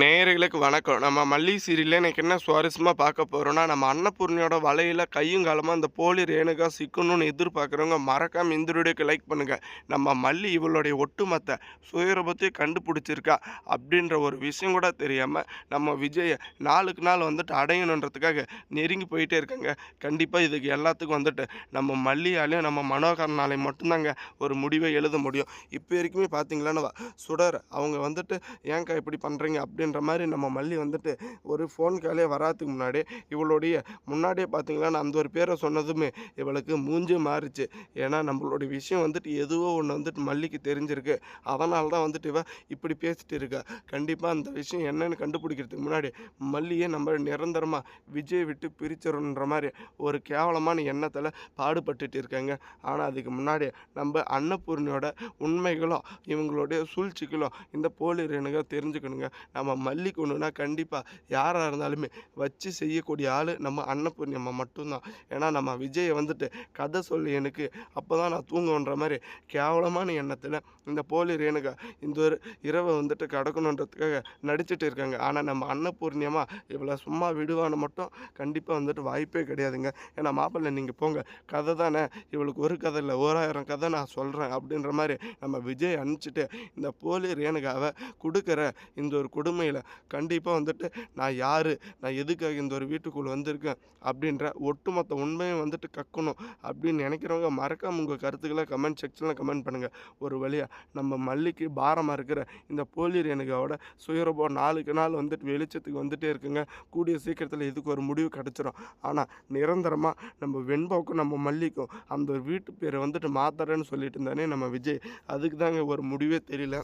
நேயர்களுக்கு வணக்கம். நம்ம மல்லி சீரியலில் இன்றைக்கி என்ன சுவாரஸ்யமாக பார்க்க போகிறோன்னா நம்ம அன்னபூர்ணியோட வலையில் கையும் காலமாக அந்த போலி ரேணுகா சிக்கணும்னு எதிர்பார்க்குறவங்க மறக்காமல் இந்த வீடியோக்கு லைக் பண்ணுங்கள் நம்ம மல்லி இவளுடைய ஒட்டுமொத்த சுயரபத்தையும் கண்டுபிடிச்சிருக்கா அப்படின்ற ஒரு விஷயம் கூட தெரியாமல் நம்ம விஜயை நாளுக்கு நாள் வந்துட்டு அடையணுன்றதுக்காக நெருங்கி போயிட்டே இருக்காங்க. கண்டிப்பாக இதுக்கு எல்லாத்துக்கும் வந்துட்டு நம்ம மல்லியாலையும் நம்ம மனோகரனாலையும் மட்டும்தாங்க ஒரு முடிவை எழுத முடியும். இப்போ வரைக்குமே பார்த்தீங்களான்னு சுடர் அவங்க வந்துட்டு ஏன்க்கா இப்படி பண்ணுறீங்க அப்படின்ற மாதிரி நம்ம மல்லி வந்துட்டு ஒரு ஃபோன் காலே வராதுக்கு முன்னாடி இவளுடைய முன்னாடியே பார்த்தீங்கன்னா அந்த ஒரு பேரை சொன்னதுமே இவளுக்கு மூஞ்சி மாறிச்சு. ஏன்னா நம்மளுடைய விஷயம் வந்துட்டு எதுவோ ஒன்று வந்துட்டு மல்லிக்கு தெரிஞ்சிருக்கு. அதனால தான் வந்துட்டு இவ இப்படி பேசிட்டு இருக்கா. கண்டிப்பாக அந்த விஷயம் என்னன்னு கண்டுபிடிக்கிறதுக்கு முன்னாடி மல்லியை நம்ம நிரந்தரமாக விஜய் விட்டு பிரிச்சிடணுன்ற மாதிரி ஒரு கேவலமான எண்ணத்தில் பாடுபட்டுட்டு இருக்காங்க. ஆனால் அதுக்கு முன்னாடி நம்ம அன்னபூர்ணியோட உண்மைகளும் இவங்களுடைய சூழ்ச்சிகளும் இந்த போலி ரேணுக தெரிஞ்சுக்கணுங்க. நம்ம மல்லிக்கு ஒன்றுனா கண்டிப்பாக யாராக இருந்தாலுமே வச்சு செய்யக்கூடிய ஆள் நம்ம அன்னபூர்ணி அம்மா மட்டும்தான். ஏன்னா நம்ம விஜயை வந்துட்டு கதை சொல்லி எனக்கு அப்போ தான் நான் தூங்குன்ற மாதிரி கேவலமான எண்ணத்தில் இந்த போலி ரேணுகா இந்த ஒரு இரவை வந்துட்டு கடக்கணுன்றதுக்காக நடிச்சிட்டு இருக்காங்க. ஆனால் நம்ம அன்னபூர்ணியமாக இவ்வளோ சும்மா விடுவான்னு மட்டும் கண்டிப்பாக வந்துட்டு வாய்ப்பே கிடையாதுங்க. ஏன்னா மாப்பிள்ளை நீங்கள் போங்க. கதை தானே. இவளுக்கு ஒரு கதை இல்லை. ஓராயிரம் கதை நான் சொல்கிறேன் அப்படின்ற மாதிரி நம்ம விஜய் அனுப்பிச்சிட்டு இந்த போலி ரேணுகாவை கொடுக்குற இந்த ஒரு கொடுமை கொடுமையில் கண்டிப்பாக வந்துட்டு நான் யார்? நான் எதுக்காக இந்த ஒரு வீட்டுக்குள்ளே வந்திருக்கேன்? அப்படின்ற ஒட்டுமொத்த உண்மையை வந்துட்டு கக்கணும். அப்படின்னு நினைக்கிறவங்க மறக்காமல் உங்கள் கருத்துக்களை கமெண்ட் செக்ஷனில் கமெண்ட் பண்ணுங்கள் ஒரு வழியாக நம்ம மல்லிக்கு பாரமாக இருக்கிற இந்த போலீர் ரேணுகாவோட சுயரூபம் நாளுக்கு நாள் வந்துட்டு வெளிச்சத்துக்கு வந்துட்டே இருக்குங்க. கூடிய சீக்கிரத்தில் இதுக்கு ஒரு முடிவு கிடச்சிரும். ஆனால் நிரந்தரமாக நம்ம வெண்பாவுக்கும் நம்ம மல்லிக்கும் அந்த ஒரு வீட்டு பேரை வந்துட்டு மாத்துறேன்னு சொல்லிட்டு இருந்தானே நம்ம விஜய். அதுக்கு தாங்க ஒரு முடிவே தெரியல.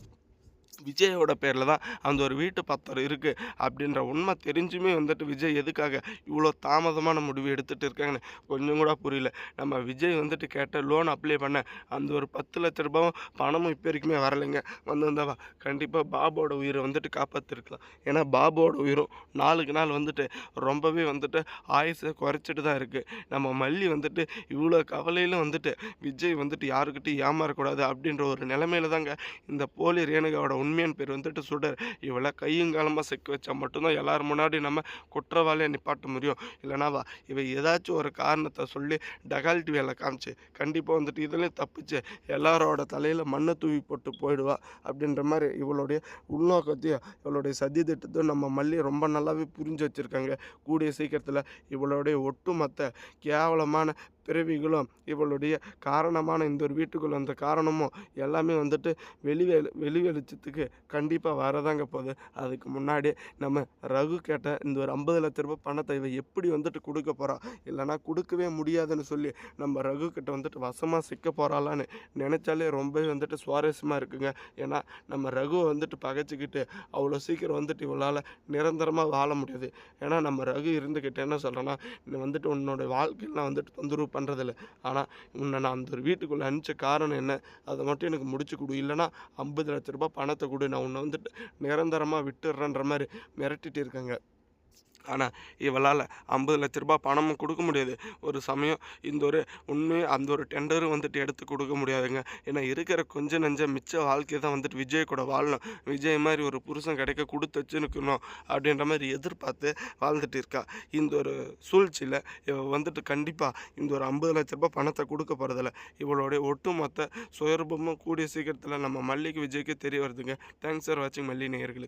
விஜயோட பேரில் தான் அந்த ஒரு வீட்டு பத்திரம் இருக்குது அப்படின்ற உண்மை தெரிஞ்சுமே வந்துட்டு விஜய் எதுக்காக இவ்வளோ தாமதமான முடிவு எடுத்துகிட்டு இருக்காங்கன்னு கொஞ்சம் கூட புரியல. நம்ம விஜய் வந்துட்டு கேட்ட லோன் அப்ளை பண்ண அந்த ஒரு பத்து லட்ச ரூபாவும் பணமும் இப்போ வரைக்குமே வரலைங்க. வந்திருந்தவா கண்டிப்பாக பாபோட உயிரை வந்துட்டு காப்பாற்றிருக்கலாம் ஏன்னா பாபோட உயிரும் நாளுக்கு நாள் வந்துட்டு ரொம்பவே வந்துட்டு ஆயுசை குறைச்சிட்டு தான் இருக்குது நம்ம மல்லி வந்துட்டு இவ்வளோ கவலையிலும் வந்துட்டு விஜய் வந்துட்டு யாருக்கிட்டையும் ஏமாறக்கூடாது அப்படின்ற ஒரு நிலைமையில தாங்க இந்த போலி ரேணுகாவோட உண்மையான பேர் வந்துட்டு சுடர் இவளை கையும் காலமாக சிக்க வச்சா மட்டும்தான் எல்லோரும் முன்னாடி நம்ம குற்றவாளியை நிப்பாட்ட முடியும். இல்லைனா வா இவ ஏதாச்சும் ஒரு காரணத்தை சொல்லி டகால்ட்டி வேலை காமிச்சு கண்டிப்பாக வந்துட்டு இதுலேயும் தப்பிச்சு எல்லாரோட தலையில் மண்ணை தூவி போட்டு போயிடுவா அப்படின்ற மாதிரி இவளுடைய உள்நோக்கத்தையும் இவளுடைய சதி திட்டத்தையும் நம்ம மல்லி ரொம்ப நல்லாவே புரிஞ்சு வச்சுருக்காங்க. கூடிய சீக்கிரத்தில் இவளுடைய ஒட்டுமொத்த கேவலமான பிறவிகளும் இவளுடைய காரணமான இந்த ஒரு வீட்டுக்குள்ள அந்த காரணமும் எல்லாமே வந்துட்டு வெளி வெளி வெளிச்சத்துக்கு கண்டிப்பாக வரதாங்க போகுது. அதுக்கு முன்னாடி நம்ம ரகு கேட்ட இந்த ஒரு ஐம்பது லட்ச ரூபாய் பணத்தை இவ எப்படி வந்துட்டு கொடுக்க போகிறா இல்லைனா கொடுக்கவே முடியாதுன்னு சொல்லி நம்ம ரகு கிட்ட வந்துட்டு வசமாக சிக்க போகிறாளான்னு நினச்சாலே ரொம்பவே வந்துட்டு சுவாரஸ்யமாக இருக்குங்க. ஏன்னா நம்ம ரகுவை வந்துட்டு பகைச்சிக்கிட்டு அவ்வளோ சீக்கிரம் வந்துட்டு இவளால் நிரந்தரமாக வாழ முடியாது. ஏன்னா நம்ம ரகு இருந்துக்கிட்டு என்ன சொல்கிறேன்னா வந்துட்டு உன்னோட வாழ்க்கையெல்லாம் வந்துட்டு தொந்தரவு பண்ணுறதில்ல ஆனால் உன்னை நான் அந்த ஒரு வீட்டுக்குள்ளே அனுப்பிச்ச காரணம் என்ன? அதை மட்டும் எனக்கு முடிச்சு கொடு. இல்லைனா ஐம்பது லட்ச ரூபாய் பணத்தை கொடு. நான் உன்னை வந்துட்டு நிரந்தரமாக விட்டுடுறேன்ற மாதிரி மிரட்டிட்டு இருக்காங்க. ஆனால் இவளால் ஐம்பது லட்ச ரூபாய் பணமும் கொடுக்க முடியாது. ஒரு சமயம் இந்த ஒரு உண்மையை அந்த ஒரு டெண்டரும் வந்துட்டு எடுத்து கொடுக்க முடியாதுங்க. ஏன்னா இருக்கிற கொஞ்ச நஞ்சம் மிச்ச வாழ்க்கையை தான் வந்துட்டு விஜய் கூட வாழணும். விஜய் மாதிரி ஒரு புருஷன் கிடைக்க கொடுத்து வச்சுருக்கணும் அப்படின்ற மாதிரி எதிர்பார்த்து வாழ்ந்துட்டு இருக்கா. இந்த ஒரு சூழ்ச்சியில் இவ வந்துட்டு கண்டிப்பாக இந்த ஒரு ஐம்பது லட்ச ரூபாய் பணத்தை கொடுக்க போகிறதில்ல இவளுடைய ஒட்டுமொத்த சுயரூபமும் கூடிய சீக்கிரத்தில் நம்ம மல்லிக்கு விஜய்க்கு தெரிய வருதுங்க. தேங்க்ஸ் ஃபார் வாட்சிங் மல்லி நேயர்களுக்கு